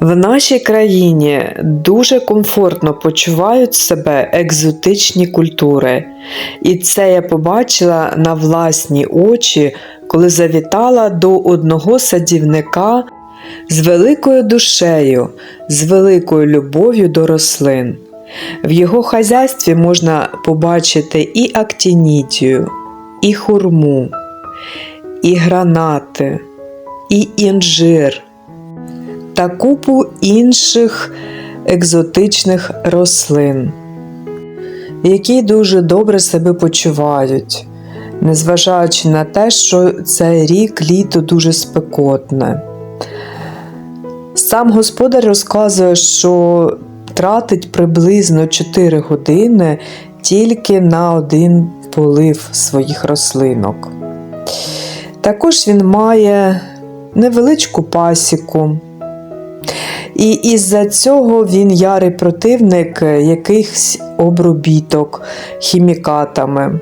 В нашій країні дуже комфортно почувають себе екзотичні культури, і це я побачила на власні очі, коли завітала до одного садівника з великою душею, з великою любов'ю до рослин. В його хазяйстві можна побачити і актінідію, і хурму, і гранати, і інжир та купу інших екзотичних рослин, які дуже добре себе почувають, незважаючи на те, що цей рік літо дуже спекотне. Сам господар розказує, що тратить приблизно 4 години тільки на один полив своїх рослинок. Також він має невеличку пасіку. І із-за цього він ярий противник якихось обробіток хімікатами.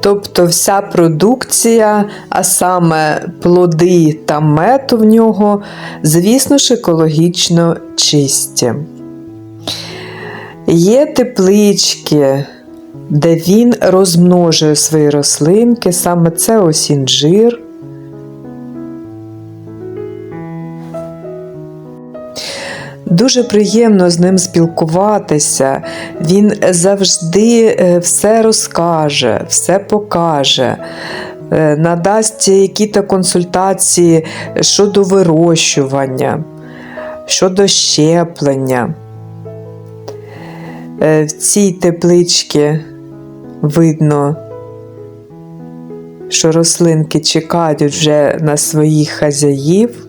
Тобто вся продукція, а саме плоди та мед в нього, звісно ж, екологічно чисті. Є теплички, де він розмножує свої рослинки, саме це ось інжир. Дуже приємно з ним спілкуватися. Він завжди е, все розкаже, все покаже, е, надасть які-то консультації щодо вирощування, щодо щеплення. Е, В цій тепличці видно, що рослинки чекають вже на своїх хазяїв.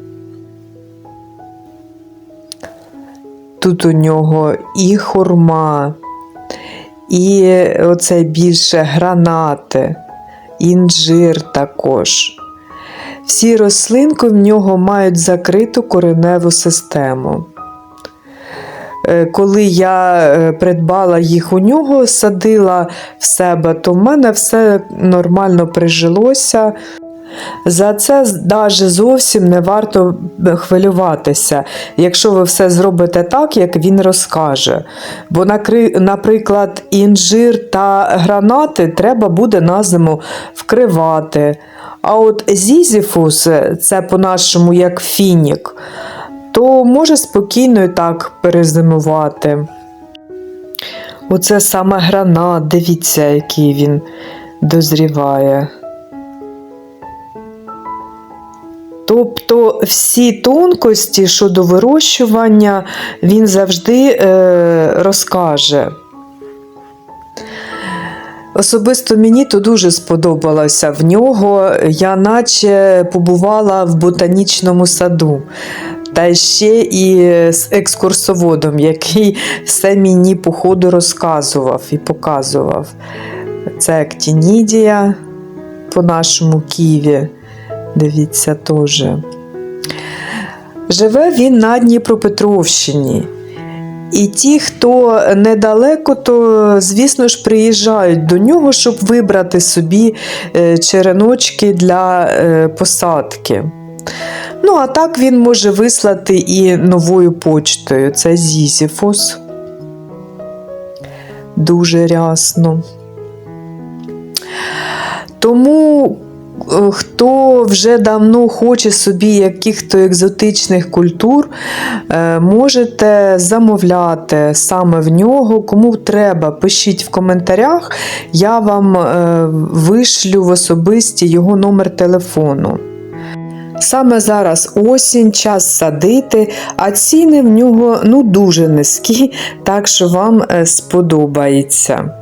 Тут у нього і хурма, і оце більше гранати, інжир також. Всі рослинки в нього мають закриту кореневу систему. Е, Коли я е, придбала їх у нього, садила в себе, то в мене все нормально прижилося. За це навіть зовсім не варто хвилюватися, якщо ви все зробите так, як він розкаже. Бо, наприклад, інжир та гранати треба буде на зиму вкривати. А от зізіфус, це по-нашому як фінік, то може спокійно і так перезимувати. Оце саме гранат, дивіться, який він дозріває. Тобто всі тонкості щодо вирощування він завжди е, розкаже. Особисто мені то дуже сподобалося в нього. Я наче побувала в ботанічному саду. Та ще і з екскурсоводом, який все мені по ходу розказував і показував. Це актінідія по нашому Києві. Дивіться теж. Живе він на Дніпропетровщині. І ті, хто недалеко, то, звісно ж, приїжджають до нього, щоб вибрати собі е, череночки для е, посадки. Ну, а так він може вислати і новою почтою. Це Зізіфос. Дуже рясно. Тому хто вже давно хоче собі яких-то екзотичних культур, е, можете замовляти саме в нього. Кому треба, пишіть в коментарях, я вам е, вишлю в особисті його номер телефону. Саме зараз осінь, час садити, а ціни в нього ну, дуже низькі, так що вам е, сподобається.